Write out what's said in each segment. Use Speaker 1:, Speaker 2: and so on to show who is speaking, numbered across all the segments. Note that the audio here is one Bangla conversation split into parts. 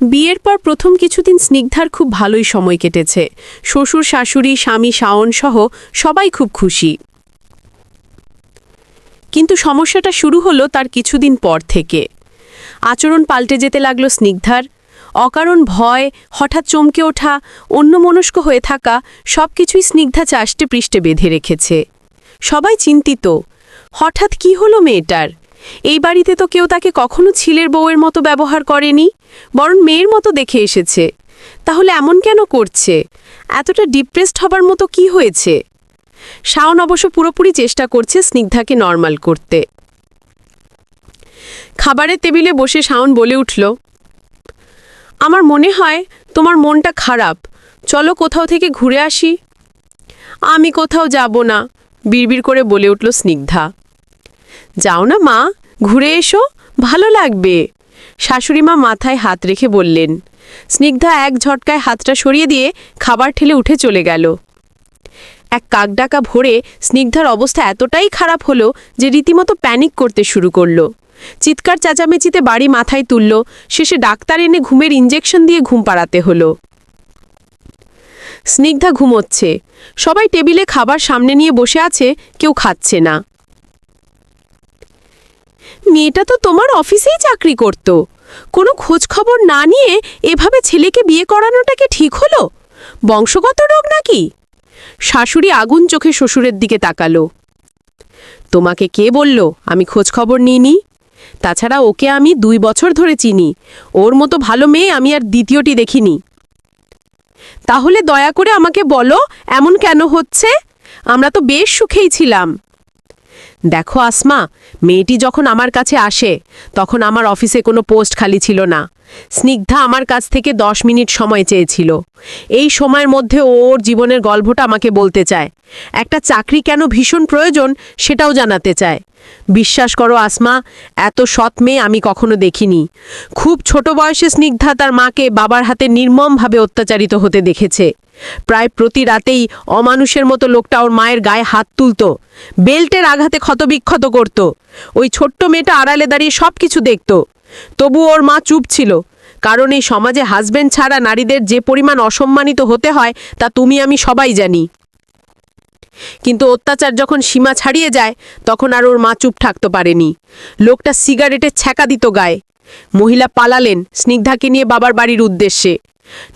Speaker 1: বিয়ের পর প্রথম কিছুদিন স্নিগ্ধার খুব ভালোই সময় কেটেছে। শ্বশুর, শাশুড়ি, স্বামী, শাওন সহ সবাই খুব খুশি। কিন্তু সমস্যাটা শুরু হলো তার কিছুদিন পর থেকে। আচরণ পাল্টে যেতে লাগল স্নিগ্ধার। অকারণ ভয়, হঠাৎ চমকে ওঠা, অন্যমনস্ক হয়ে থাকা সবকিছুই স্নিগ্ধা চাষ্টে পৃষ্ঠে বেঁধে রেখেছে। সবাই চিন্তিত, হঠাৎ কি হলো মেয়েটার? এই বাড়িতে তো কেউ তাকে কখনো ছিলের বউয়ের মতো ব্যবহার করেনি। বরং মেয়ের মতো দেখে এসেছে। তাহলে এমন কেন করছে? এতটা ডিপ্রেসড হবার মতো কি হয়েছে? শাওন অবশ্য পুরোপুরি চেষ্টা করছে স্নিগ্ধাকে নর্মাল করতে। খাবারের টেবিলে বসে শাওন বলে উঠল, আমার মনে হয় তোমার মনটা খারাপ। চলো কোথাও থেকে ঘুরে আসি। আমি কোথাও যাব না, বিড়বিড় করে বলে উঠল স্নিগ্ধা। যাও না মা, ঘুরে এসো, ভালো লাগবে। শাশুড়ি মা মাথায় হাত রেখে বললেন, স্নিগ্ধা এক ঝটকায় হাতটা সরিয়ে দিয়ে খাবার ঠেলে উঠে চলে গেল। এক কাকডাকা ভোরে স্নিগ্ধার অবস্থা এতটাই খারাপ হলো যে রীতিমতো প্যানিক করতে শুরু করল। চিৎকার চেঁচামেচিতে বাড়ি মাথায় তুলল, শেষে ডাক্তার এনে ঘুমের ইঞ্জেকশন দিয়ে ঘুম পাড়াতে হলো। স্নিগ্ধা ঘুমোচ্ছে, সবাই টেবিলে খাবার সামনে নিয়ে বসে আছে, কেউ খাচ্ছে না। মেয়েটা তো তোমার অফিসেই চাকরি করত। কোনো খোঁজ খবর না নিয়ে এভাবে ছেলেকে বিয়ে করানোটাকে ঠিক হলো? বংশগত রোগ নাকি? শাশুড়ি আগুন চোখে শ্বশুরের দিকে তাকালো। তোমাকে কে বলল আমি খোঁজ খবর নিইনি? তাছাড়া ওকে আমি দুই বছর ধরে চিনি। ওর মতো ভালো মেয়ে আমি আর দ্বিতীয়টি দেখিনি। তাহলে দয়া করে আমাকে বলো, এমন কেন হচ্ছে? আমরা তো বেশ সুখেই ছিলাম। দেখো আসমা, মেয়েটি যখন আমার কাছে আসে, তখন আমার অফিসে কোনো পোস্ট খালি ছিল না। স্নিগ্ধা আমার কাছ থেকে দশ মিনিট সময় চেয়েছিল। এই সময়ের মধ্যে ওর জীবনের গল্পটা আমাকে বলতে চায়। একটা চাকরি কেন ভীষণ প্রয়োজন সেটাও জানাতে চায়। বিশ্বাস করো আসমা, এত সৎ মেয়ে আমি কখনো দেখিনি। খুব ছোট বয়সে স্নিগ্ধা তার মাকে বাবার হাতে নির্মমভাবে অত্যাচারিত হতে দেখেছে। প্রায় প্রতি রাতেই অমানুষের মতো লোকটা ওর মায়ের গায়ে হাত তুলত, বেল্টের আঘাতে ক্ষতবিক্ষত করত, ওই ছোট্ট মেয়েটা আড়ালে দাঁড়িয়ে সব কিছু দেখত। তবু ওর মা চুপ ছিল, কারণ এই সমাজে হাজবেন্ড ছাড়া নারীদের যে পরিমাণ অসম্মানিত হতে হয়, তা তুমি আমি সবাই জানি। কিন্তু অত্যাচার যখন সীমা ছাড়িয়ে যায়, তখন আর ওর মা চুপ থাকতে পারেনি। লোকটা সিগারেটের ছ্যাঁকা দিত গায়ে। মহিলা পালালেন, স্নিগ্ধাকে নিয়ে বাবার বাড়ির উদ্দেশ্যে।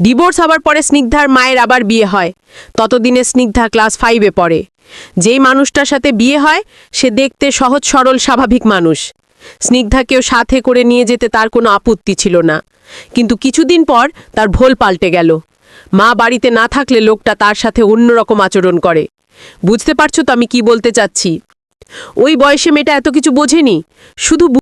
Speaker 1: ডিভোর্স হবার পরে স্নিগ্ধার মায়ের আবার বিয়ে হয়। ততদিনে স্নিগ্ধা ক্লাস ফাইভে পড়ে। যেই মানুষটার সাথে বিয়ে হয়, সে দেখতে সহজ, সরল, স্বাভাবিক মানুষ। স্নিগ্ধাকেও সাথে করে নিয়ে যেতে তার কোনো আপত্তি ছিল না। কিন্তু কিছুদিন পর তার ভোল পাল্টে গেল। মা বাড়িতে না থাকলে লোকটা তার সাথে অন্যরকম আচরণ করে। বুঝতে পারছ তো আমি কি বলতে চাচ্ছি? ওই বয়সে মেয়েটা এত কিছু বোঝেনি। শুধু